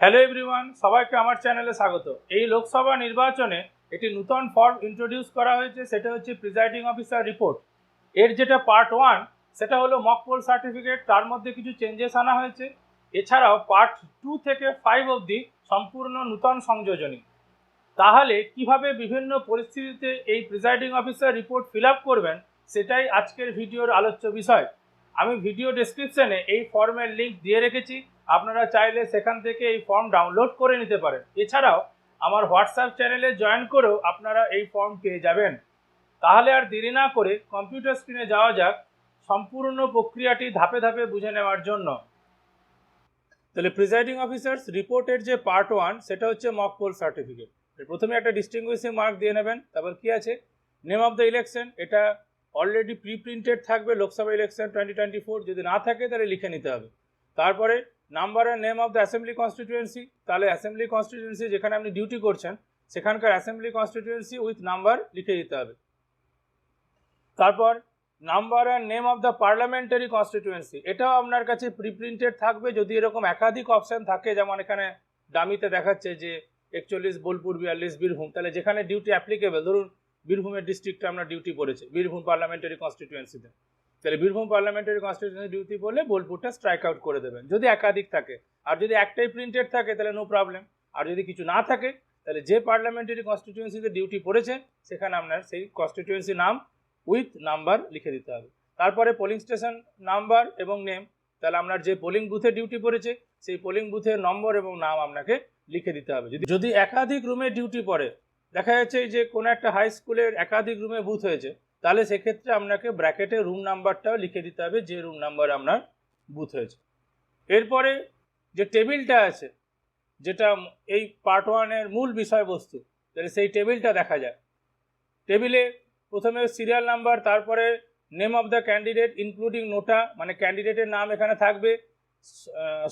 Hello everyone সবাইকে আমার চ্যানেলে স্বাগত। এই লোকসভা নির্বাচনে একটি নূতন ফর্ম ইন্ট্রোডিউস করা হয়েছে, সেটা হচ্ছে প্রিজাইডিং অফিসার রিপোর্ট এর যেটা পার্ট ওয়ান সেটা হলো মক পোল সার্টিফিকেট তার মধ্যে কিছু চেঞ্জেস আনা হয়েছে। এছাড়াও পার্ট টু থেকে ফাইভ অবধি সম্পূর্ণ নূতন সংযোজনী। তাহলে কীভাবে বিভিন্ন পরিস্থিতিতে এই প্রিজাইডিং অফিসার রিপোর্ট ফিল করবেন, সেটাই আজকের ভিডিওর আলোচ্য বিষয়। আমি ভিডিও ডেসক্রিপশনে এই ফর্মের লিঙ্ক দিয়ে রেখেছি। আপনারা চাইলে সেখান থেকে এই ফর্ম ডাউনলোড করে নিতে পারেন। এছাড়াও আমার হোয়াটসঅ্যাপ চ্যানেলে জয়েন করেও আপনারা এই ফর্ম পেয়ে যাবেন। তাহলে আর দেরি না করে কম্পিউটার স্ক্রিনে যাওয়া যাক সম্পূর্ণ প্রক্রিয়াটি ধাপে ধাপে বুঝে নেওয়ার জন্য। তাহলে প্রিজাইডিং অফিসার্স রিপোর্টের যে পার্ট ওয়ান সেটা হচ্ছে মক পোল সার্টিফিকেট প্রথমে একটা ডিস্টিংগুইশিং মার্ক দিয়ে নেবেন, তারপর কি আছে? নেম অফ দ্য ইলেকশন এটা অলরেডি প্রি প্রিন্টেড থাকবে Lok Sabha election twenty twenty four যদি না থাকে তাহলে লিখে নিতে হবে। তারপরে number and name of the assembly constituency তাহলে অ্যাসেম্বলি কনস্টিটিউয়েন্সি যেখানে আপনি ডিউটি করছেন, সেখানকার অ্যাসেম্বলি কনস্টিটিউয়েন্সি উইথ নাম্বার লিখে দিতে হবে। তারপর number and name of the parliamentary constituency এটাও আপনার কাছে প্রিপ্রিন্টেড থাকবে, যদি এরকম একাধিক অপশন থাকে, যেমন এখানে দামিতে দেখাচ্ছে যে একচল্লিশ বোলপুর, বিয়াল্লিশ বীরভূম, তাহলে যেখানে ডিউটি অ্যাপ্লিকেবল ধরুন বীরভূমের ডিস্ট্রিক্টে আমরা ডিউটি পড়েছে, বীরভূম পার্লামেন্টারি কনস্টিটিউয়েন্সিতে তাহলে বীরভূম পার্লামেন্টারি কনস্টিটিউয়েন্সি ডিউটি পড়লে বোলপুরটা স্ট্রাইক আউট করে দেবেন। যদি একাধিক থাকে। আর যদি একটাই প্রিন্টেড থাকে, তাহলে নো প্রবলেম আর যদি কিছু না থাকে, তাহলে যে পার্লামেন্টারি কনস্টিটিউয়েন্সিতে ডিউটি পড়েছে, সেখানে আপনার সেই কনস্টিটিউয়েন্সি নাম উইথ নাম্বার লিখে দিতে হবে। তারপরে পোলিং স্টেশন নাম্বার এবং নেম তাহলে আপনার যে পোলিং বুথে ডিউটি পড়েছে, সেই পোলিং বুথের নম্বর এবং নাম আপনাকে লিখে দিতে হবে। যদি যদি একাধিক রুমে ডিউটি পড়ে, দেখা যাচ্ছে যে কোনো একটা হাই স্কুলের একাধিক রুমে বুথ হয়েছে তাহলে সেক্ষেত্রে আপনাকে ব্র্যাকেটে রুম নাম্বারটাও লিখে দিতে হবে, যে রুম নাম্বার আপনার বুথ হয়েছে। এরপরে যে টেবিলটা আছে, যেটা এই পার্ট ওয়ানের মূল বিষয়বস্তু, তাহলে সেই টেবিলটা দেখা যায়। টেবিলে প্রথমে সিরিয়াল নাম্বার তারপরে name of the candidate including NOTA মানে ক্যান্ডিডেটের নাম এখানে থাকবে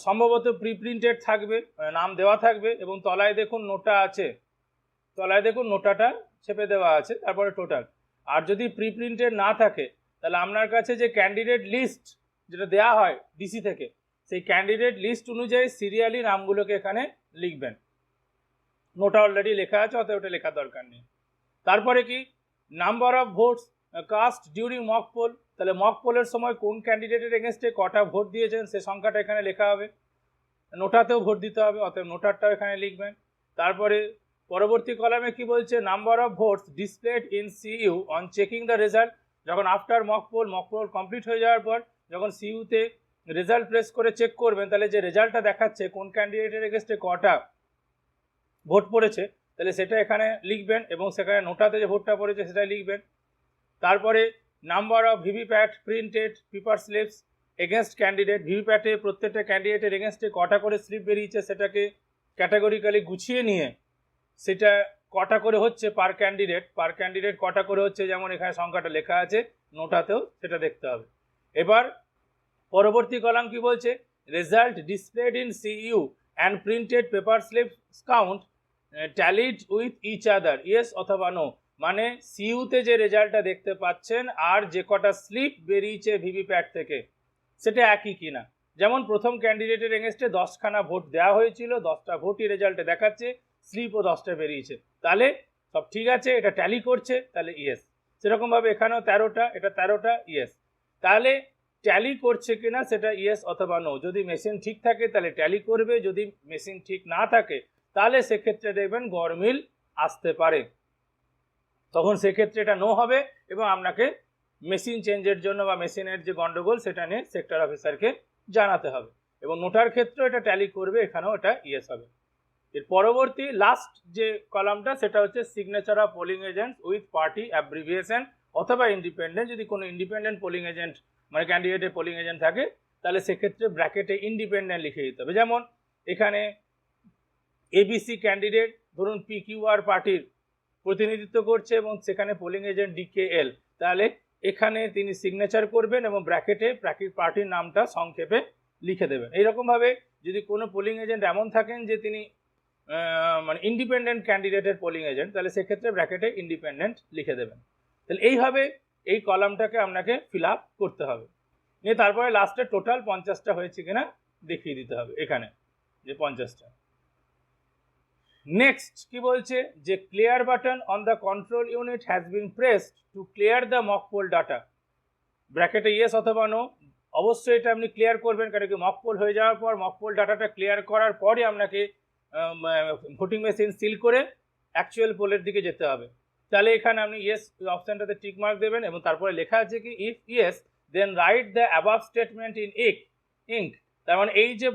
সম্ভবত প্রিপ্রিন্টেড থাকবে মানে নাম দেওয়া থাকবে, এবং তলায় দেখুন নোটা আছে। তলায় দেখুন নোটাটা ছেপে দেওয়া আছে, তারপরে টোটাল আর যদি প্রি প্রিন্টেড না থাকে, তাহলে আপনার কাছে যে ক্যান্ডিডেট লিস্ট যেটা দেওয়া হয় ডিসি থেকে, সেই ক্যান্ডিডেট লিস্ট অনুযায়ী সিরিয়ালি নামগুলোকে এখানে লিখবেন। নোটা অলরেডি লেখা আছে, অতএব ওটা লেখার দরকার নেই। তারপরে কি? Number of votes cast during mock poll তাহলে মক পোলের সময় কোন ক্যান্ডিডেটের এগেনস্টে কটা ভোট দিয়েছেন, সে সংখ্যাটা এখানে লেখা হবে। নোটাতেও ভোট দিতে হবে, অতএব নোটারটাও এখানে লিখবেন। তারপরে পরবর্তী কলামে কি বলছে? Number of votes displayed in CU on checking the result যখন after mock poll mock poll complete হয়ে যাওয়ার পর যখন সিইউতে রেজাল্ট প্রেস করে চেক করবেন, তাহলে যে রেজাল্টটা দেখাচ্ছে, কোন ক্যান্ডিডেটের এগেনস্টে কটা ভোট পড়েছে, তাহলে সেটা এখানে লিখবেন এবং সেখানে নোটাতে যে ভোটটা পড়েছে সেটা লিখবেন। তারপরে number of VVPAT printed paper slips against candidate ভিভিপ্যাটে প্রত্যেকটা ক্যান্ডিডেটের এগেনস্টে কটা করে স্লিপ বেরিয়েছে সেটাকে ক্যাটাগরিক্যালি গুছিয়ে নিয়ে সেটা কটা করে হচ্ছে পার ক্যান্ডিডেট পার ক্যান্ডিডেট কটা করে হচ্ছে? যেমন এখানে সংখ্যাটা লেখা আছে, নোটাতেও সেটা দেখতে হবে। এবার পরবর্তী কলাম কি বলছে? Result displayed in CU and printed paper slip count tallied with each other yes অথবা নো মানে সিইউতে যে রেজাল্টটা দেখতে পাচ্ছেন, আর যে কটা স্লিপ বেরিয়েছে ভিভিপ্যাট থেকে, সেটা একই কিনা। যেমন প্রথম ক্যান্ডিডেটের এগেনস্টে দশখানা ভোট দেওয়া হয়েছিল, দশটা ভোটই রেজাল্টে দেখাচ্ছে। স্লিপও দশটা বেরিয়েছে। তাহলে সব ঠিক আছে, এটা ট্যালি করছে, তাহলে ইয়েস সেরকমভাবে এখানেও তেরোটা, এটা তেরোটা ইয়েস তাহলে ট্যালি করছে কিনা সেটা ইয়েস অথবা নো যদি মেশিন ঠিক থাকে, তাহলে ট্যালি করবে। যদি মেশিন ঠিক না থাকে, তাহলে সেক্ষেত্রে দেখবেন গরমিল আসতে পারে। তখন সেক্ষেত্রে এটা নো হবে এবং আপনাকে মেশিন চেঞ্জের জন্য বা মেশিনের যে গন্ডগোল, সেটা নিয়ে সেক্টর অফিসারকে জানাতে হবে। এবং নোটার ক্ষেত্রেও এটা ট্যালি করবে, এখানেও এটা ইয়েস হবে। এর পরবর্তী লাস্ট যে কলামটা সেটা হচ্ছে signature of polling agent with party abbreviation অথবা ইন্ডিপেন্ডেন্ট যদি কোনো ইন্ডিপেন্ডেন্ট পোলিং এজেন্ট মানে ক্যান্ডিডেটের পোলিং এজেন্ট থাকে, তাহলে সেক্ষেত্রে ব্র্যাকেটে ইন্ডিপেন্ডেন্ট লিখে দিতে হবে। যেমন এখানে এবিসি ক্যান্ডিডেট ধরুন পিকিউআর পার্টির প্রতিনিধিত্ব করছে এবং সেখানে পোলিং এজেন্ট ডিকেএল তাহলে এখানে তিনি সিগনেচার করবেন এবং ব্র্যাকেটে পার্টির নামটা সংক্ষেপে লিখে দেবেন। এইরকমভাবে যদি কোনো পোলিং এজেন্ট এমন থাকেন যে তিনি মানে ইন্ডিপেন্ডেন্ট ক্যান্ডিডেটের পোলিং এজেন্ট তাহলে সেক্ষেত্রে ব্র্যাকেটে ইন্ডিপেন্ডেন্ট লিখে দেবেন। তাহলে এইভাবে এই কলামটাকে আপনাকে ফিল আপ করতে হবে। নিয়ে তারপরে লাস্টে টোটাল পঞ্চাশটা হয়েছে কিনা দেখিয়ে দিতে হবে এখানে, যে পঞ্চাশটা। নেক্সট কি বলছে? যে clear button on the control unit has been pressed to clear the mock poll data ব্র্যাকেটে ইয়েস অথবা নো অবশ্যই এটা আপনি ক্লিয়ার করবেন কারণ কি মক পোল হয়ে যাওয়ার পর মক পোল ডাটাটা ক্লিয়ার করার পরই আপনাকে ভোটিং মেশিন সিল করে অ্যাকচুয়াল পোলের দিকে যেতে হবে। তাহলে এখানে আপনি ইয়েস অপশানটাতে টিক মার্ক দেবেন এবং তারপরে লেখা আছে কি if yes then write the above statement in ইক ইঙ্ক তার মানে এই যে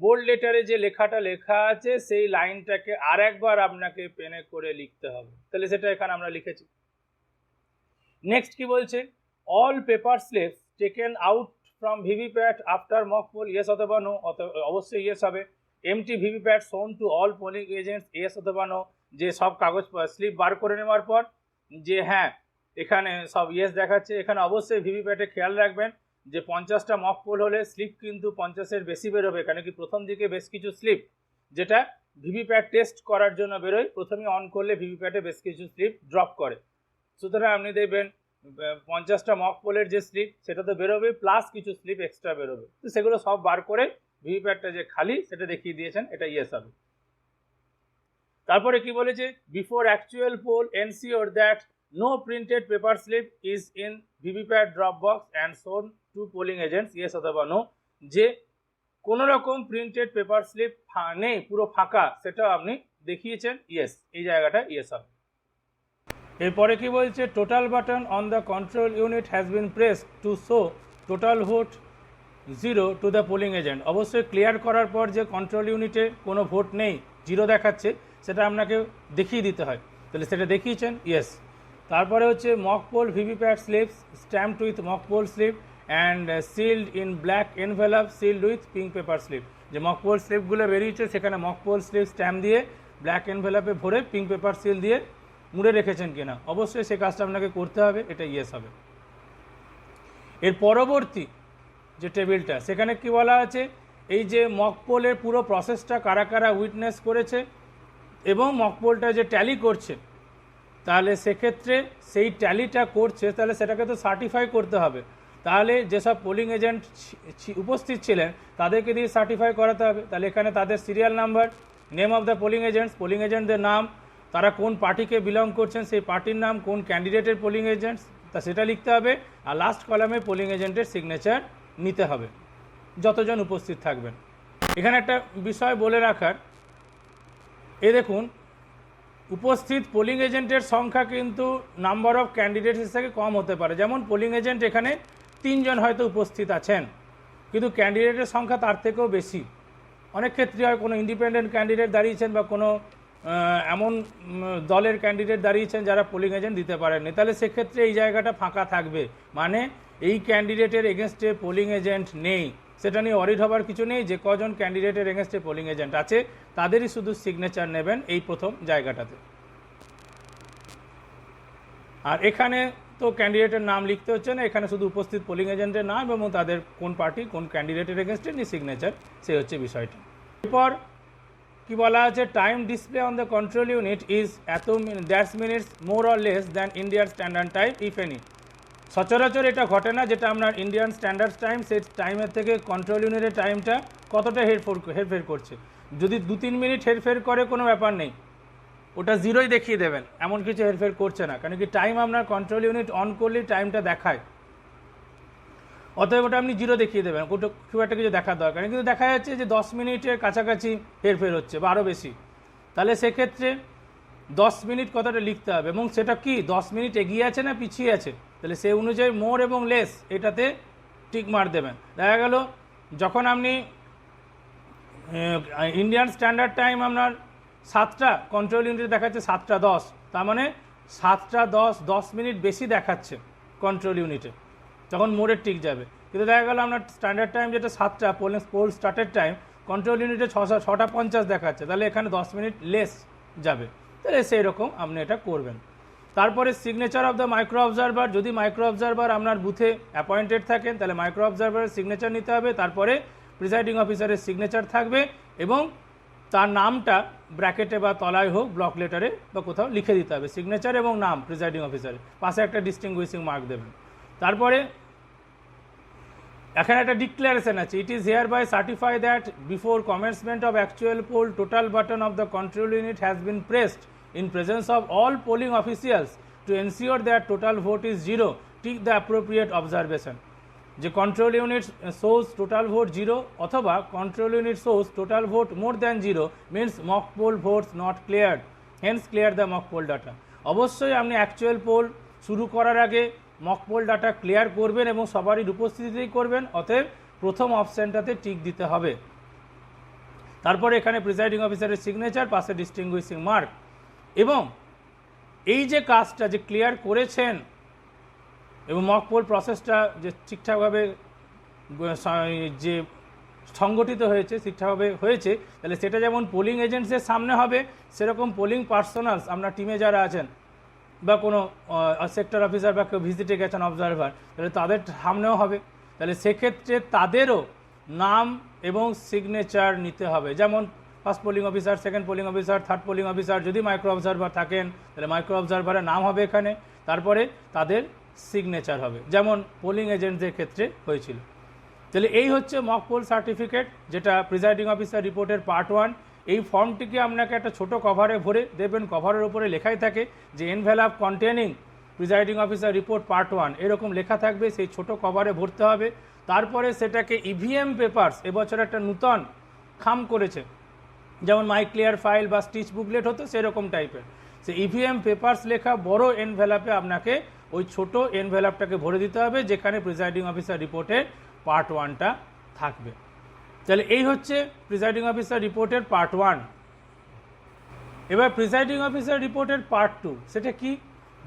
বোল্ড লেটারে যে লেখাটা লেখা আছে, সেই লাইনটাকে আর একবার আপনাকে পেনে করে লিখতে হবে। তাহলে সেটা এখানে আমরা লিখেছি। নেক্সট কি বলছে? All paper slips taken out from VVPAT after mock poll yes অথবা নো অবশ্যই ইয়েস হবে। Empty VVPAT shown to all polling agents yes অথবা যে সব কাগজ স্লিপ বার করে নেওয়ার পর, যে হ্যাঁ এখানে সব ইয়েস দেখাচ্ছে, এখানে অবশ্যই ভিভিপ্যাটে খেয়াল রাখবেন যে পঞ্চাশটা মক পোল হলে স্লিপ কিন্তু পঞ্চাশের বেশি বেরোবে, কেন কি প্রথম দিকে বেশ কিছু স্লিপ যেটা ভিভিপ্যাট টেস্ট করার জন্য বেরোয়, প্রথমে অন করলে ভিভিপ্যাটে বেশ কিছু স্লিপ ড্রপ করে। সুতরাং আপনি দেখবেন পঞ্চাশটা মক পোলের যে স্লিপ সেটা তো বেরোবে প্লাস কিছু স্লিপ এক্সট্রা বেরোবে। তো সেগুলো সব বার করে ভিভিপ্যাটটা যে খালি, সেটা দেখিয়ে দিয়েছেন, এটা ইয়েস হবে। তারপরে কি বলেছে? Before actual poll ensure that no printed paper slip is in VVPAT drop box and shown to polling agents yes অথবা নো যে কোনো রকম প্রিন্টেড পেপার স্লিপ নেই, পুরো ফাঁকা, সেটাও আপনি দেখিয়েছেন ইয়েস এই জায়গাটা ইয়েস হবে। এরপরে কি বলছে? Total button on the control unit has been press to show total vote zero to the polling agent অবশ্যই ক্লিয়ার করার পর যে কন্ট্রোল ইউনিটে কোনো ভোট নেই জিরো দেখাচ্ছে, সেটা আপনাকে দেখিয়ে দিতে হয়। তাহলে সেটা দেখিয়েছেন? ইয়েস তারপরে হচ্ছে mock poll VVPAT slips stamped with mock poll slip and sealed in black envelope sealed with pink paper slip যে মক পোল স্লিপগুলো বেরিয়েছে, সেখানে মক পোল স্লিপ স্ট্যাম্প দিয়ে ব্ল্যাক এনভেলপে ভরে পিঙ্ক পেপার সিল দিয়ে মুড়ে রেখেছেন কিনা। অবশ্যই সে কাজটা আপনাকে করতে হবে, এটা ইয়েস হবে। এর পরবর্তী যে টেবিলটা, সেখানে কি বলা আছে? এই যে মকপোলের পুরো প্রসেসটা কারা কারা উইটনেস করেছে এবং মকপোলটা যে ট্যালি করছে, তাহলে সেক্ষেত্রে সেই ট্যালিটা করছে, তাহলে সেটাকে তো সার্টিফাই করতে হবে। তাহলে যেসব পোলিং এজেন্ট উপস্থিত ছিলেন, তাদেরকে দিয়ে সার্টিফাই করাতে হবে। তাহলে এখানে তাদের serial number name of the polling agents polling এজেন্টদের নাম, তারা কোন পার্টিকে বিলং করছেন, সেই পার্টির নাম, কোন ক্যান্ডিডেটের পোলিং এজেন্টস তা সেটা লিখতে হবে। আর লাস্ট কলামে পোলিং এজেন্টের সিগনেচার নিতে হবে। যতজন উপস্থিত থাকবেন। এখানে একটা বিষয় বলে রাখার। এ দেখুন, উপস্থিত পোলিং এজেন্টের সংখ্যা কিন্তু নাম্বার অফ ক্যান্ডিডেটস থেকে কম হতে পারে। যেমন পোলিং এজেন্ট এখানে তিনজন হয়তো উপস্থিত আছেন। কিন্তু ক্যান্ডিডেটের সংখ্যা তার থেকেও বেশি। অনেক ক্ষেত্রে হয় কোনো ইন্ডিপেন্ডেন্ট ক্যান্ডিডেট দাঁড়িয়েছেন বা কোনো এমন দলের ক্যান্ডিডেট দাঁড়িয়েছেন যারা পোলিং এজেন্ট দিতে পারেননি। তাহলে সেক্ষেত্রে এই জায়গাটা ফাঁকা থাকবে। মানে এই ক্যান্ডিডেটের এগেনস্টে পোলিং এজেন্ট নেই। সেটা নিয়ে অরিড হবার কিছু নেই যে কজন ক্যান্ডিডেটের এগেনস্টে পোলিং এজেন্ট আছে। তাদেরই শুধু সিগনেচার নেবেন এই প্রথম জায়গাটাতে। আর এখানে তো ক্যান্ডিডেটের নাম লিখতে হচ্ছে না, এখানে শুধু উপস্থিত পোলিং এজেন্টের নাম এবং তাদের কোন পার্টি কোন ক্যান্ডিডেটের এগেনস্টে নিয়ে সিগনেচার সে হচ্ছে বিষয়টি। এরপর কি বলা আছে time display on the control unit is at that's minutes more or less than ইন্ডিয়ার স্ট্যান্ডার্ড টাইম ইফ এনি সচরাচর এটা ঘটে না, যেটা আপনার ইন্ডিয়ান স্ট্যান্ডার্ড টাইম সেই টাইমের থেকে কন্ট্রোল ইউনিটের টাইমটা কতটা হেরফের হেরফের করছে। যদি দু তিন মিনিট হেরফের করে কোনো ব্যাপার নেই, ওটা জিরোই দেখিয়ে দেবেন, এমন কিছু হেরফের করছে না। কারণ কি টাইম আপনার কন্ট্রোল ইউনিট অন করলেই টাইমটা দেখায়। অতএব ওটা আপনি জিরো দেখিয়ে দেবেন, ওটা খুব একটা কিছু দেখার দরকার কিন্তু দেখা যাচ্ছে যে দশ মিনিটের কাছাকাছি হেরফের হচ্ছে, বা আরও বেশি। তাহলে সেক্ষেত্রে দশ মিনিট কথাটা লিখতে হবে এবং সেটা কি? দশ মিনিট এগিয়ে আছে না পিছিয়ে আছে? তাহলে সেই অনুযায়ী মোর এবং লেস এটাতে টিক মার দেবেন। দেখা গেল, যখন আপনি ইন্ডিয়ান স্ট্যান্ডার্ড টাইম আপনার সাতটা কন্ট্রোল ইউনিটে দেখাচ্ছে সাতটা দশ। তার মানে সাতটা দশ দশ মিনিট বেশি দেখাচ্ছে কন্ট্রোল ইউনিটে তখন মোড়ের টিক যাবে। কিন্তু দেখা গেল আপনার স্ট্যান্ডার্ড টাইম যেটা সাতটা, পোলিং, পোল স্টার্টের টাইম কন্ট্রোল ইউনিটে ছশো, ছটা পঞ্চাশ দেখাচ্ছে। তাহলে এখানে দশ মিনিট লেস যাবে। তাহলে সেই রকম আপনি এটা করবেন। তারপরে signature of the micro observer যদি মাইক্রো অবজারভার আপনার বুথে অ্যাপয়েন্টেড থাকেন তাহলে মাইক্রো অবজারভারের সিগনেচার নিতে হবে, তারপরে প্রিসাইডিং অফিসারের সিগনেচার থাকবে এবং তার নামটা ব্র্যাকেটে বা তলায় হোক ব্লক লেটারে বা কোথাও লিখে দিতে হবে সিগনেচার এবং নাম প্রিসাইডিং অফিসারের পাশে একটা ডিস্টিংগুইশিং মার্ক দেবেন। তারপরে এখানে একটা ডিক্লারেশন আছে it is hereby certify that before commencement of actual poll total button of the control unit has been pressed in presence of all polling officials to ensure that total vote is zero tick the appropriate observation যে control unit shows total vote zero অথবা control unit shows total vote more than zero means mock poll votes not clear hence clear the mock poll data অবশ্যই আপনি actual pole শুরু করার আগে mock poll data clear করবেন এবং সবারই উপস্থিতিতেই করবেন, অতএব প্রথম অপশানটাতে টিক দিতে হবে। তারপরে এখানে প্রিসাইডিং অফিসারের সিগনেচার পাশে ডিস্টিংগুইশিং মার্ক এবং এই যে কাজটা যে ক্লিয়ার করেছেন এবং মকপোল প্রসেসটা যে ঠিকঠাকভাবে যে সংগঠিত হয়েছে, ঠিকঠাকভাবে হয়েছে, তাহলে সেটা যেমন পোলিং এজেন্টসের সামনে হবে, সেরকম পোলিং পার্সোনালস আপনার টিমে যারা আছেন বা কোনো সেক্টর অফিসার বা কেউ ভিজিটে গেছেন অবজারভার তাহলে তাদের সামনেও হবে। তাহলে সেক্ষেত্রে তাদেরও নাম এবং সিগনেচার নিতে হবে। যেমন first polling officer, second polling officer, third polling officer যদি মাইক্রো অবজারভার থাকেন, তাহলে মাইক্রো অবজারভারের নাম হবে এখানে। তারপরে তাদের সিগনেচার হবে। যেমন পোলিং এজেন্টদের ক্ষেত্রে হয়েছিল। তাহলে এই হচ্ছে মক পোল সার্টিফিকেট যেটা প্রিজাইডিং অফিসার রিপোর্টের পার্ট ওয়ান এই ফর্মটিকে আপনাকে একটা ছোট কভারে ভরে দেবেন। কভারের উপরে লেখাই থাকে যে envelope containing presiding officer report part one এরকম লেখা থাকবে, সেই ছোট কভারে ভরতে হবে। তারপরে সেটাকে ইভিএম পেপারস এবছর একটা নূতন খাম করেছে। যেমন মাই ক্লিয়ার ফাইল বা স্টিচ বুকলেট হতো, সেরকম টাইপের সে ইভিএম পেপার্স লেখা বড় এনভেলাপে আপনাকে ওই ছোট এনভেলাপটাকে ভরে দিতে হবে, যেখানে প্রিজাইডিং অফিসার রিপোর্টের পার্ট ওয়ানটা থাকবে। তাহলে এই হচ্ছে প্রিজাইডিং অফিসার রিপোর্টের পার্ট ওয়ান এবার প্রিজাইডিং অফিসার রিপোর্টের পার্ট টু সেটা কি?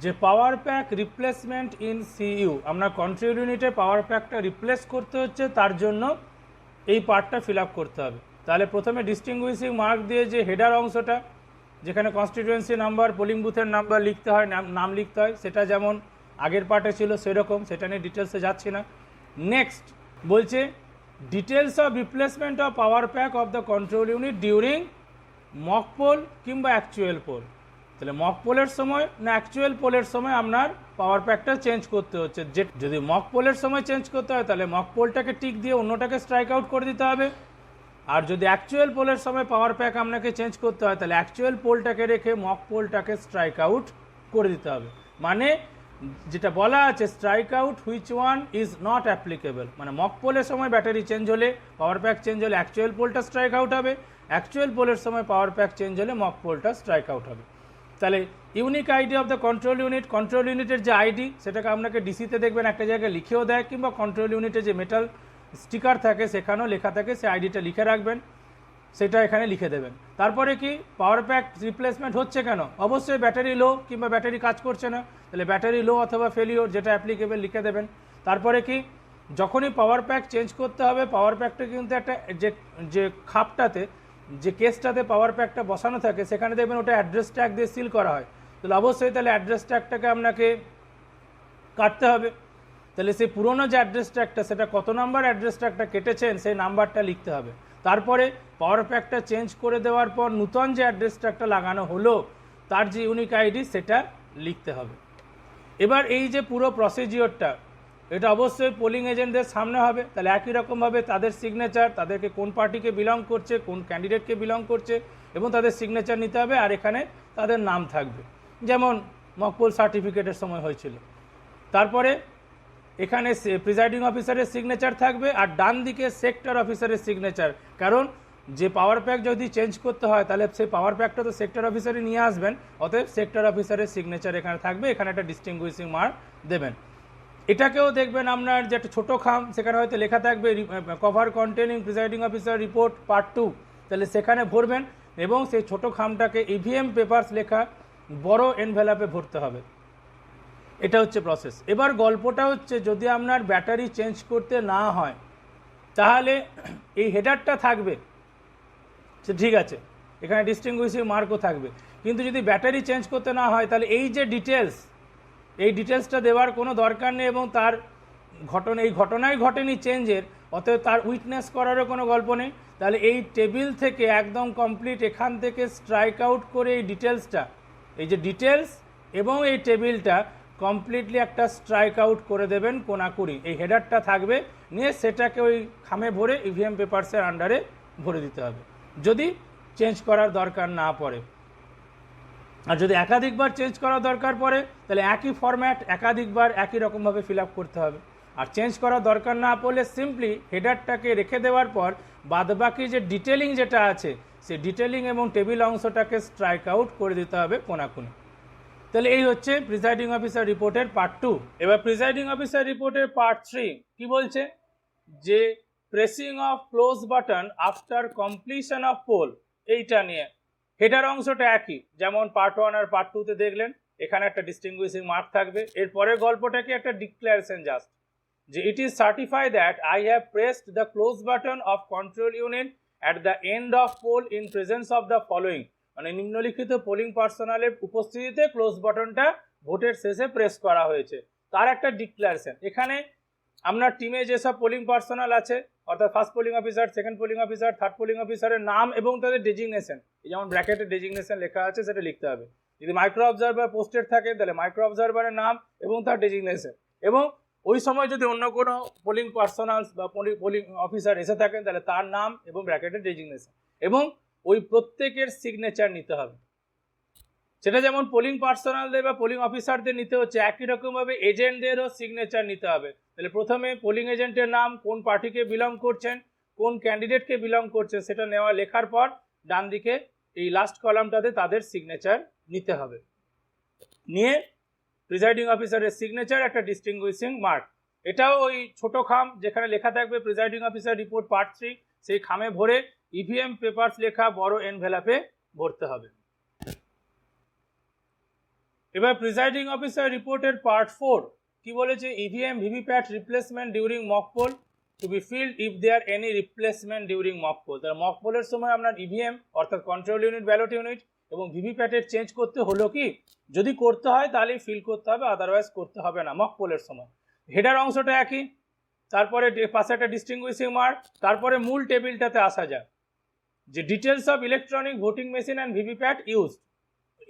যে power pack replacement in CU আমরা কন্ট্রোল ইউনিটে পাওয়ার প্যাকটা রিপ্লেস করতে হচ্ছে, তার জন্য এই পার্টটা ফিল করতে হবে। তাহলে প্রথমে ডিস্টিংগুইশিং মার্ক দিয়ে যে হেডার অংশটা, যেখানে কনস্টিটিউয়েন্সি নাম্বার পোলিং বুথের নাম্বার লিখতে হয়, নাম লিখতে হয়, সেটা যেমন আগের পার্টে ছিল সেরকম, সেটা নিয়ে ডিটেলসে যাচ্ছি না। নেক্সট বলছে details of replacement of power pack of the control unit during mock poll কিংবা অ্যাকচুয়াল পোল তাহলে মক পোলের সময় না অ্যাকচুয়াল পোলের সময় আপনার পাওয়ার প্যাকটা চেঞ্জ করতে হচ্ছে। যে, যদি মক পোলের সময় চেঞ্জ করতে হয়, তাহলে মক পোলটাকে টিক দিয়ে অন্যটাকে স্ট্রাইক আউট করে দিতে হবে। আর যদি অ্যাকচুয়াল পোলের সময় পাওয়ার প্যাক আপনাকে চেঞ্জ করতে হয়, তাহলে অ্যাকচুয়াল পোলটাকে রেখে মক পোলটাকে স্ট্রাইক আউট করে দিতে হবে। মানে যেটা বলা আছে strike out which one is not applicable মানে মক পোলের সময় ব্যাটারি চেঞ্জ হলে পাওয়ার প্যাক চেঞ্জ হলে অ্যাকচুয়াল পোলটা স্ট্রাইক আউট হবে। অ্যাকচুয়াল পোলের সময় পাওয়ার প্যাক চেঞ্জ হলে মক পোলটা স্ট্রাইক আউট হবে। তাহলে unique ID of the control unit control ইউনিটের যে আইডি সেটাকে আপনাকে ডিসিতে দেখবেন, একটা জায়গায় লিখেও দেয়, কিংবা কন্ট্রোল ইউনিটে যে মেটাল স্টিকার থাকে, সেখানেও লেখা থাকে, সে আইডিটা লিখে রাখবেন, সেটা এখানে লিখে দেবেন। তারপরে কি পাওয়ার প্যাক রিপ্লেসমেন্ট হচ্ছে কেন? অবশ্যই ব্যাটারি লো কিংবা ব্যাটারি কাজ করছে না, তাহলে ব্যাটারি লো অথবা ফেলিওর যেটা অ্যাপ্লিকেবল লিখে দেবেন। তারপরে কি, যখনই পাওয়ার প্যাক চেঞ্জ করতে হবে পাওয়ার প্যাকটা কিন্তু একটা যে যে খাপটাতে, যে কেসটাতে পাওয়ার প্যাকটা বসানো থাকে, সেখানে দেখবেন ওটা অ্যাড্রেস ট্যাগ দিয়ে সিল করা হয়। তাহলে অবশ্যই তাহলে অ্যাড্রেস ট্যাগটাকে আপনাকে কাটতে হবে। তাহলে সেই পুরনো যে অ্যাড্রেস ট্যাগটা সেটা কত নাম্বার অ্যাড্রেস ট্যাগটা কেটেছেন, সেই নাম্বারটা লিখতে হবে। তারপরে পাওয়ার প্যাকটা চেঞ্জ করে দেওয়ার পর নূতন যে অ্যাড্রেস ট্যাগটা লাগানো হলো, তার যে ইউনিক আইডি সেটা লিখতে হবে। এবার এই যে পুরো প্রসিজিওরটা এটা অবশ্যই পোলিং এজেন্টদের সামনে হবে। তাহলে একই রকমভাবে তাদের সিগনেচার তাদেরকে কোন পার্টিকে বিলং করছে, কোন ক্যান্ডিডেটকে বিলং করছে, এবং তাদের সিগনেচার নিতে হবে, আর এখানে তাদের নাম থাকবে। যেমন মকপুল সার্টিফিকেটের সময় হয়েছিল। তারপরে এখানে প্রিজাইডিং অফিসারের সিগনেচার থাকবে আর ডান দিকে সেক্টর অফিসারের সিগনেচার কারণ যে পাওয়ার প্যাক যদি চেঞ্জ করতে হয়, তাহলে সেই পাওয়ার প্যাকটা তো সেক্টর অফিসারই নিয়ে আসবেন। অতএব সেক্টর অফিসারের সিগনেচার এখানে থাকবে। এখানে একটা ডিস্টিংগুইশিং মার্ক দেবেন। এটাকেও দেখবেন আপনার যে একটা ছোটো খাম, সেখানে হয়তো লেখা থাকবে cover containing presiding officer report part two তাহলে সেখানে ভরবেন এবং সেই ছোট খামটাকে ইভিএম পেপারস লেখা বড় এনভেলাপে ভরতে হবে। এটা হচ্ছে প্রসেস এবার গল্পটা হচ্ছে যদি আপনার ব্যাটারি চেঞ্জ করতে না হয়, তাহলে এই হেডারটা থাকবে। সে ঠিক আছে। এখানে ডিস্টিংগুইশিং মার্কও থাকবে। কিন্তু যদি ব্যাটারি চেঞ্জ করতে না হয়, তাহলে এই যে ডিটেলস এই ডিটেলসটা দেওয়ার কোনো দরকার নেই এবং তার ঘটনা, এই ঘটনাই ঘটেনি চেঞ্জের অতএব তার উইটনেস করারও কোনো গল্প নেই। তাহলে এই টেবিল থেকে একদম কমপ্লিট এখান থেকে স্ট্রাইক আউট করে এই ডিটেলসটা এই যে ডিটেলস এবং এই টেবিলটা কমপ্লিটলি একটা স্ট্রাইক আউট করে দেবেন কোনাকুড়ি এই হেডারটা থাকবে, নিয়ে সেটাকে ওই খামে ভরে ইভিএম পেপারসের আন্ডারে ভরে দিতে হবে। যদি চেঞ্জ করার দরকার না পড়ে। আর যদি একাধিকবার চেঞ্জ করার দরকার পড়ে, তাহলে একই ফরম্যাট একাধিকবার একই রকমভাবে ফিল করতে হবে। আর চেঞ্জ করার দরকার না পড়লে সিম্পলি হেডারটাকে রেখে দেওয়ার পর বাদবাকি যে ডিটেলিং যেটা আছে, সেই ডিটেলিং এবং টেবিল অংশটাকে স্ট্রাইক আউট করে দিতে হবে কোনাকুনি। তাহলে এই হচ্ছে প্রিসাইডিং অফিসার রিপোর্টের পার্ট টু এবার প্রিসাইডিং অফিসার রিপোর্টের পার্ট থ্রি কি বলছে? যে pressing of close button after completion of poll এইটা নিয়ে। হেডার অংশটা একই, যেমন পার্ট ওয়ান আর পার্ট টুতে দেখলেন, এখানে একটা ডিস্টিংগুইশিং মার্ক থাকবে। এরপরের গল্পটাকে একটা ডিক্লারেশন জাস্ট যে it is certify that I have pressed the close button of control unit at the end of poll in presence of the following মানে নিম্নলিখিত পোলিং পার্সোনালের উপস্থিতিতে ক্লোজ বাটনটা ভোটের শেষে প্রেস করা হয়েছে। তার একটা ডিক্লারেশন এখানে আপনার টিমে যেসব পোলিং পার্সোনাল আছে, অর্থাৎ first polling officer second polling officer third polling অফিসারের নাম এবং তাদের ডেজিগনেশন যেমন ব্র্যাকেটে ডেজিগনেশন লেখা আছে, সেটা লিখতে হবে। যদি মাইক্রো অবজারভার পোস্টেড থাকে, তাহলে মাইক্রো অবজারভারের নাম এবং তার ডেজিগনেশন এবং ওই সময় যদি অন্য কোনো পোলিং পার্সোনালস বা পোলিং অফিসার এসে থাকেন, তাহলে তার নাম এবং ব্র্যাকেটের ডেজিগনেশন এবং ওই প্রত্যেকের সিগনেচার নিতে হবে। সেটা যেমন পোলিং পার্সোনালদের বা পোলিং অফিসারদের নিতে হচ্ছে, একই রকমভাবে এজেন্টদেরও সিগনেচার নিতে হবে। তাহলে প্রথমে পোলিং এজেন্টের নাম, কোন পার্টিকে বিলং করছেন, কোন ক্যান্ডিডেটকে বিলং করছেন, সেটা নেওয়া লেখার পর ডান দিকে এই লাস্ট কলামটাতে তাদের সিগনেচার নিতে হবে। নিয়ে প্রিজাইডিং অফিসারের সিগনেচার একটা ডিস্টিংগুইশিং মার্ক এটাও ওই ছোট খাম যেখানে লেখা থাকবে presiding officer report part three সেই খামে ভরে ইভিএম পেপারস লেখা বড় এনভেলাপে ভরতে হবে। এবার প্রিজাইডিং অফিসার রিপোর্টের পার্ট ফোর কি বলেছে? E EVM VVPAT replacement during mock poll to be filled if there any replacement during mock poll তাহলে মক পোলের সময় আপনার ইভিএম অর্থাৎ কন্ট্রোল ইউনিট ব্যালট ইউনিট এবং ভিভিপ্যাটের চেঞ্জ করতে হলো কি? যদি করতে হয় তাহলে ফিল করতে হবে আদারওয়াইজ করতে হবে না মক পোলের সময়। হেডার অংশটা একই, তারপরে পাশে একটা ডিস্টিংগুইশিং মার্ক তারপরে মূল টেবিলটাতে আসা যায় যে details of electronic voting machine and VVPAT used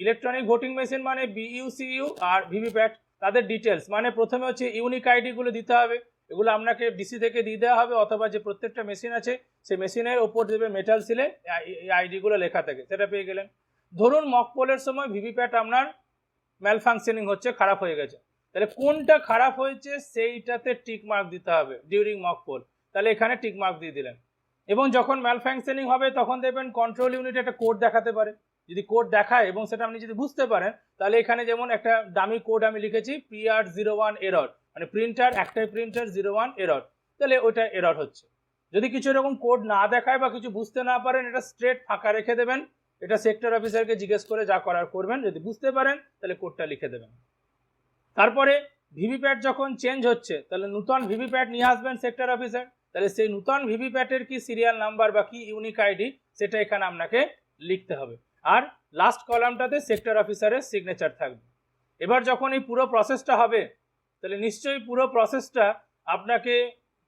electronic voting machine মানে বিইউসিইউ আর ভিভিপ্যাট তাদের ডিটেলস মানে প্রথমে হচ্ছে ইউনিক আইডিগুলো দিতে হবে, এগুলো আপনাকে ডিসি থেকে দিয়ে দেওয়া হবে, অথবা যে প্রত্যেকটা মেশিন আছে সেই মেশিনের ওপর দেবে মেটাল সিলে আইডিগুলো লেখা থাকে, সেটা পেয়ে গেলেন। ধরুন মক পোলের সময় ভিভিপ্যাট আপনার ম্যাল ফাংশনিং হচ্ছে, খারাপ হয়ে গেছে। তাহলে কোনটা খারাপ হয়েছে, সেইটাতে টিক মার্ক দিতে হবে ডিউরিং মক পোল তাহলে এখানে টিক মার্ক দিয়ে দিলেন। এবং যখন ম্যাল ফাংশনিং হবে, তখন দেখবেন কন্ট্রোল ইউনিট একটা কোড দেখাতে পারে। যদি কোড দেখায় এবং সেটা আপনি যদি বুঝতে পারেন, তাহলে এখানে যেমন একটা দামি কোড আমি লিখেছি পিআর জিরো ওয়ান এরর মানে প্রিন্টার একটাই প্রিন্টার জিরো ওয়ান এরর তাহলে ওইটা এরর হচ্ছে। যদি কিছু এরকম কোড না দেখায় বা কিছু বুঝতে না পারেন, এটা স্ট্রেট ফাঁকা রেখে দেবেন। এটা সেক্টর অফিসারকে জিজ্ঞেস করে যা করার করবেন। যদি বুঝতে পারেন, তাহলে কোডটা লিখে দেবেন। তারপরে ভিভিপ্যাট যখন চেঞ্জ হচ্ছে, তাহলে নূতন ভিভিপ্যাট নিয়ে আসবেন সেক্টর অফিসার তাহলে সেই নূতন ভিভিপ্যাটের কি সিরিয়াল নাম্বার বা কি ইউনিক আইডি সেটা এখানে আপনাকে লিখতে হবে। আর লাস্ট কলামটাতে সেক্টর অফিসারের সিগনেচার থাকবে। এবার যখন এই পুরো প্রসেসটা হবে, তাহলে নিশ্চয়ই পুরো প্রসেসটা আপনাকে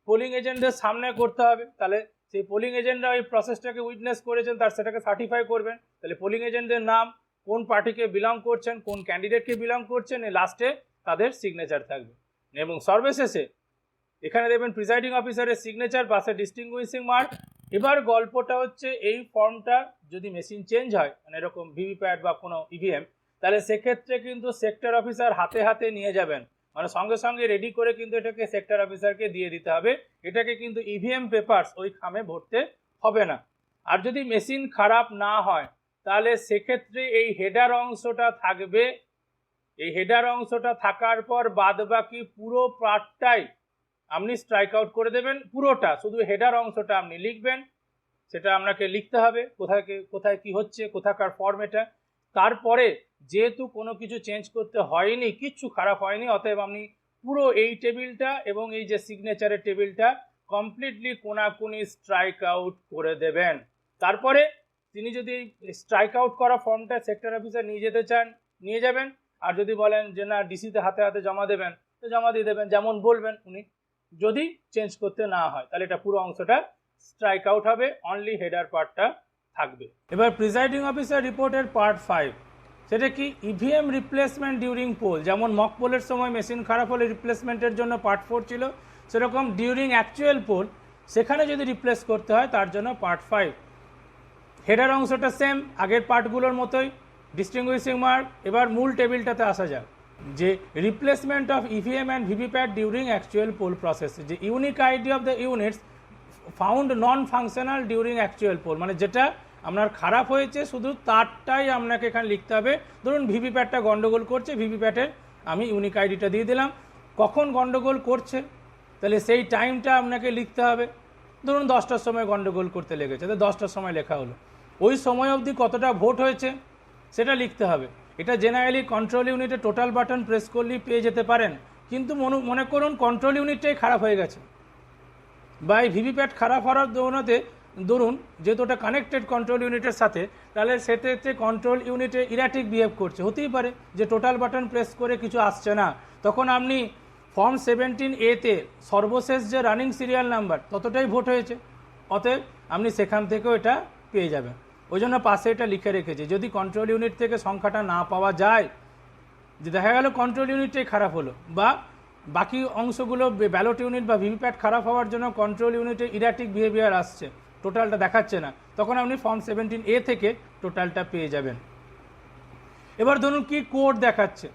পোলিং এজেন্টদের সামনে করতে হবে। তাহলে সেই পোলিং এজেন্টরা ওই প্রসেসটাকে উইটনেস করেছেন, তার সেটাকে সার্টিফাই করবেন। তাহলে পোলিং এজেন্টদের নাম, কোন পার্টিকে বিলং করছেন, কোন ক্যান্ডিডেটকে বিলং করছেন লাস্টে তাদের সিগনেচার থাকবে। এবং সর্বশেষে এখানে দেখবেন প্রিসাইডিং অফিসারের সিগনেচার পাশে ডিস্টিংগুইশিং মার্ক এবার গল্পটা হচ্ছে এই ফর্মটা যদি মেশিন চেঞ্জ হয় মানে এরকম ভিভিপ্যাট বা কোনো ইভিএম তাহলে সেক্ষেত্রে কিন্তু সেক্টর অফিসার হাতে হাতে নিয়ে যাবেন। মানে সঙ্গে সঙ্গে রেডি করে কিন্তু এটাকে সেক্টর অফিসারকে দিয়ে দিতে হবে। এটাকে কিন্তু ইভিএম পেপারস ওই খামে ভরতে হবে না। আর যদি মেশিন খারাপ না হয়, তাহলে সেক্ষেত্রে এই হেডার অংশটা থাকবে। এই হেডার অংশটা থাকার পর বাদবাকি পুরো পার্টটাই আপনি স্ট্রাইক আউট করে দেবেন পুরোটা, শুধু হেডার অংশটা আপনি লিখবেন, সেটা আপনাকে লিখতে হবে, কোথায় কোথায় কি হচ্ছে, কোথাকার ফর্ম এটা তারপরে যেহেতু কোনো কিছু চেঞ্জ করতে হয়নি, কিচ্ছু খারাপ হয়নি, অতএব আপনি পুরো এই টেবিলটা এবং এই যে সিগনেচারের টেবিলটা কমপ্লিটলি কোনাকুনি স্ট্রাইক আউট করে দেবেন। তারপরে তিনি যদি স্ট্রাইক আউট করা ফর্মটা সেক্টর অফিসার নিয়ে যেতে চান, নিয়ে যাবেন। আর যদি বলেন যে না ডিসিতে হাতে হাতে জমা দেবেন, তো জমা দিয়ে দেবেন, যেমন বলবেন উনি। যদি চেঞ্জ করতে না হয়, তাহলে এটা পুরো অংশটা স্ট্রাইক আউট হবে অনলি হেডার পার্টটা থাকবে। এবার প্রিসাইডিং অফিসার রিপোর্টের পার্ট ফাইভ সেটা কি ইভিএম রিপ্লেসমেন্ট ডিউরিং পোল যেমন মক পোলের সময় মেশিন খারাপ হলে রিপ্লেসমেন্টের জন্য পার্ট ফোর ছিল, সেরকম ডিউরিং অ্যাকচুয়াল পোল সেখানে যদি রিপ্লেস করতে হয়, তার জন্য পার্ট ফাইভ হেডার অংশটা সেম আগের পার্টগুলোর মতোই ডিস্টিংগুইশিং মার্ক এবার মূল টেবিলটাতে আসা যাক। যে replacement of EVM and VVPAT during actual poll process যে unique ID of the units found non functional during actual poll মানে যেটা আপনার খারাপ হয়েছে, শুধু তারটাই আপনাকে এখানে লিখতে হবে। ধরুন ভিভিপ্যাটটা গন্ডগোল করছে ভিভিপ্যাটের আমি ইউনিক আইডিটা দিয়ে দিলাম। কখন গন্ডগোল করছে? তাহলে সেই টাইমটা আপনাকে লিখতে হবে। ধরুন দশটার সময় গন্ডগোল করতে লেগেছে তো দশটার সময় লেখা হলো। ওই সময় অবধি কতটা ভোট হয়েছে, সেটা লিখতে হবে। এটা জেনারেলি কন্ট্রোল ইউনিটে টোটাল বাটন প্রেস করলেই পেয়ে যেতে পারেন। কিন্তু মনে- করুন কন্ট্রোল ইউনিটটাই খারাপ হয়ে গেছে। বা এই ভিভিপ্যাট খারাপ হওয়ার দৌড়াতে ধরুন যেহেতু ওটা কানেক্টেড কন্ট্রোল ইউনিটের সাথে, তাহলে সেক্ষেত্রে কন্ট্রোল ইউনিটে ইরাটিক বিহেভ করছে। হতেই পারে যে টোটাল বাটন প্রেস করে কিছু আসছে না। তখন আপনি ফর্ম সেভেন্টিন এতে সর্বশেষ যে রানিং সিরিয়াল নাম্বার ততটাই ভোট হয়েছে। অতএব আপনি সেখান থেকেও এটা পেয়ে যাবেন। ওই জন্য পাশে এটা লিখে রেখেছে, যদি কন্ট্রোল ইউনিট থেকে সংখ্যাটা না পাওয়া যায়, যে দেখা গেল কন্ট্রোল ইউনিটটাই খারাপ হলো, বা বাকি অংশগুলো ব্যালট ইউনিট বা ভিভিপ্যাট খারাপ হওয়ার জন্য কন্ট্রোল ইউনিটে ইরাটিক বিহেভিয়ার আসছে টোটালটা দেখাচ্ছে না, তখন আপনি ফর্ম সেভেন্টিন এ থেকে টোটালটা পেয়ে যাবেন। এবার ধরুন কি কোড দেখাচ্ছে,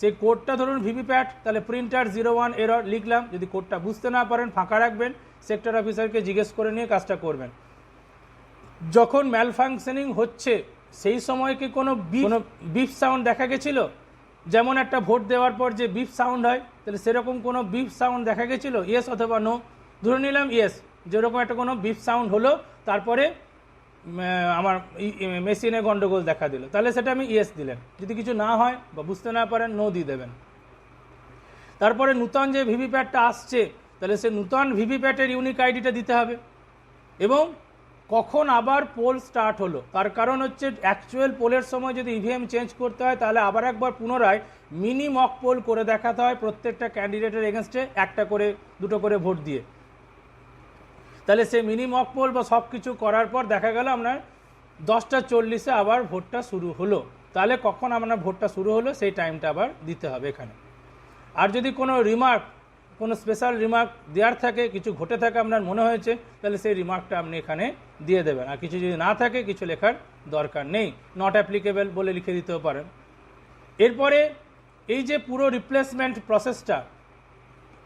সেই কোডটা ধরুন ভিভিপ্যাট, তাহলে প্রিন্টার জিরো ওয়ান এরর লিখলাম, যদি কোডটা বুঝতে না পারেন, ফাঁকা রাখবেন সেক্টর অফিসারকে জিজ্ঞেস করে নিয়ে কাজটা করবেন। যখন ম্যাল ফাংশনিং হচ্ছে সেই সময় কি কোনো বিপ সাউন্ড দেখা গেছিল? যেমন একটা ভোট দেওয়ার পর যে বিপ সাউন্ড হয় তাহলে সেরকম কোনো বিপ সাউন্ড দেখা গেছিল? ইয়েস অথবা নো ধরে নিলাম ইয়েস যেরকম একটা কোনো বিপ সাউন্ড হলো তারপরে আমার মেশিনে গন্ডগোল দেখা দিল। তাহলে সেটা আমি ইয়েস দিলেন যদি কিছু না হয় বা বুঝতে না পারেন নো দিয়ে দেবেন। তারপরে নূতন যে ভিভিপ্যাটটা আসছে তাহলে সে নূতন ভিভিপ্যাটের ইউনিক আইডিটা দিতে হবে। এবং কখন আবার পোল স্টার্ট হলো? তার কারণ হচ্ছে অ্যাকচুয়াল পোলের সময় যদি ইভিএম চেঞ্জ করতে হয়, তাহলে আবার একবার পুনরায় মিনি মক পোল করে দেখাতে হয় প্রত্যেকটা ক্যান্ডিডেটের এগেনস্টে একটা করে, দুটো করে ভোট দিয়ে। তাহলে সে মিনি মক পোল বা সব কিছু করার পর দেখা গেল আপনার দশটা চল্লিশে আবার ভোটটা শুরু হলো। তাহলে কখন আপনার ভোটটা শুরু হলো, সেই টাইমটা আবার দিতে হবে এখানে। আর যদি কোনো রিমার্ক কোনো স্পেশাল রিমার্ক দেওয়ার থাকে, কিছু ঘটে থাকে আপনার মনে হয়েছে, তাহলে সেই রিমার্কটা আপনি এখানে দিয়ে দেবেন। আর কিছু যদি না থাকে, কিছু লেখার দরকার নেই। নট অ্যাপ্লিকেবল বলে লিখে দিতেও পারেন। এরপরে এই যে পুরো রিপ্লেসমেন্ট প্রসেসটা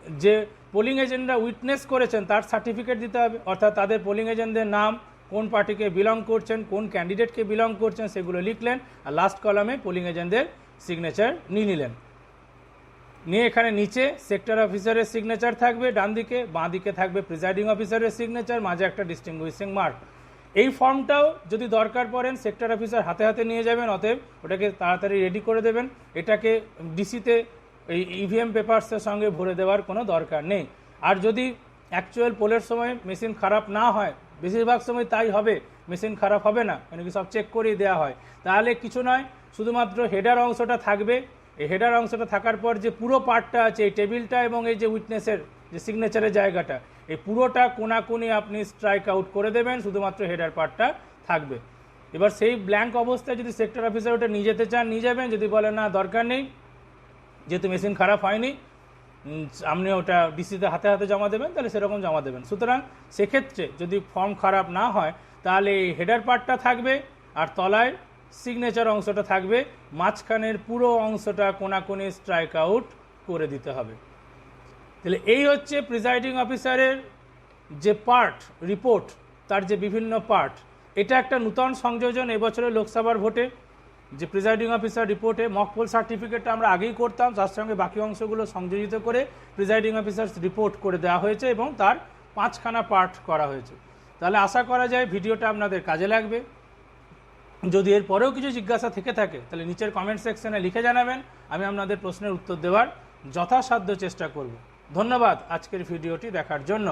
যে পোলিং এজেন্টরা উইটনেস করেছেন, তার সার্টিফিকেট দিতে হবে। অর্থাৎ তাদের পোলিং এজেন্টদের নাম, কোন পার্টিকে বিলং করছেন, কোন ক্যান্ডিডেটকে বিলং করছেন, সেগুলো লিখলেন। আর লাস্ট কলামে পোলিং এজেন্টদের সিগনেচার নিয়ে নিলেন। নিয়ে এখানে নিচে সেক্টর অফিসারের সিগনেচার থাকবে, ডান দিকে, বাঁ দিকে থাকবে প্রিজাইডিং অফিসারের সিগনেচার মাঝে একটা ডিস্টিংগুইশিং মার্ক এই ফর্মটাও যদি দরকার পড়েন সেক্টর অফিসার হাতে হাতে নিয়ে যাবেন, অতএব ওটাকে তাড়াতাড়ি রেডি করে দেবেন। এটাকে ডিসিতে এই E ইভিএম পেপারসের সঙ্গে ভরে দেওয়ার কোনো দরকার নেই। আর যদি অ্যাকচুয়াল পোলের সময় মেশিন খারাপ না হয়, বেশিরভাগ সময় তাই হবে মেশিন খারাপ হবে না কেন কি সব চেক করেই দেওয়া হয়। তাহলে কিছু নয়, শুধুমাত্র হেডার অংশটা থাকবে এই হেডার অংশটা থাকার পর যে পুরো পার্টটা আছে, এই টেবিলটা এবং এই যে উইটনেসের যে সিগনেচারের জায়গাটা, এই পুরোটা কোনাকুনি আপনি স্ট্রাইক আউট করে দেবেন, শুধুমাত্র হেডার পার্টটা থাকবে। এবার সেই ব্ল্যাঙ্ক অবস্থায় যদি সেক্টর অফিসার ওটা নিয়ে যেতে চান, নিয়ে যাবেন, যদি বলেন না, দরকার নেই, যেহেতু মেশিন খারাপ হয়নি আপনি ওটা ডিসিতে হাতে হাতে জমা দেবেন, তাহলে সেরকম জমা দেবেন। সুতরাং সেক্ষেত্রে যদি ফর্ম খারাপ না হয়, তাহলে এই হেডার পার্টটা থাকবে, আর তলায় সিগনেচার অংশটা থাকবে। মাঝখানের পুরো অংশটা কোনাকুনি স্ট্রাইক আউট করে দিতে হবে। তাহলে এই হচ্ছে প্রিজাইডিং অফিসারের যে পার্ট রিপোর্ট তার যে বিভিন্ন পার্ট এটা একটা নূতন সংযোজন এবছরের লোকসভার ভোটে। যে প্রিজাইডিং অফিসার রিপোর্টে মকপোল সার্টিফিকেটটা আমরা আগেই করতাম, তার সঙ্গে বাকি অংশগুলো সংযোজিত করে প্রিজাইডিং অফিসার রিপোর্ট করে দেওয়া হয়েছে এবং তার পাঁচখানা পার্ট করা হয়েছে। তাহলে আশা করা যায় ভিডিওটা আপনাদের কাজে লাগবে। যদি এর পরেও কিছু জিজ্ঞাসা থেকে থাকে, তাহলে নিচের কমেন্ট সেকশনে লিখে জানাবেন, আমি আপনাদের প্রশ্নের উত্তর দেওয়ার যথাসাধ্য চেষ্টা করব। ধন্যবাদ আজকের ভিডিওটি দেখার জন্য।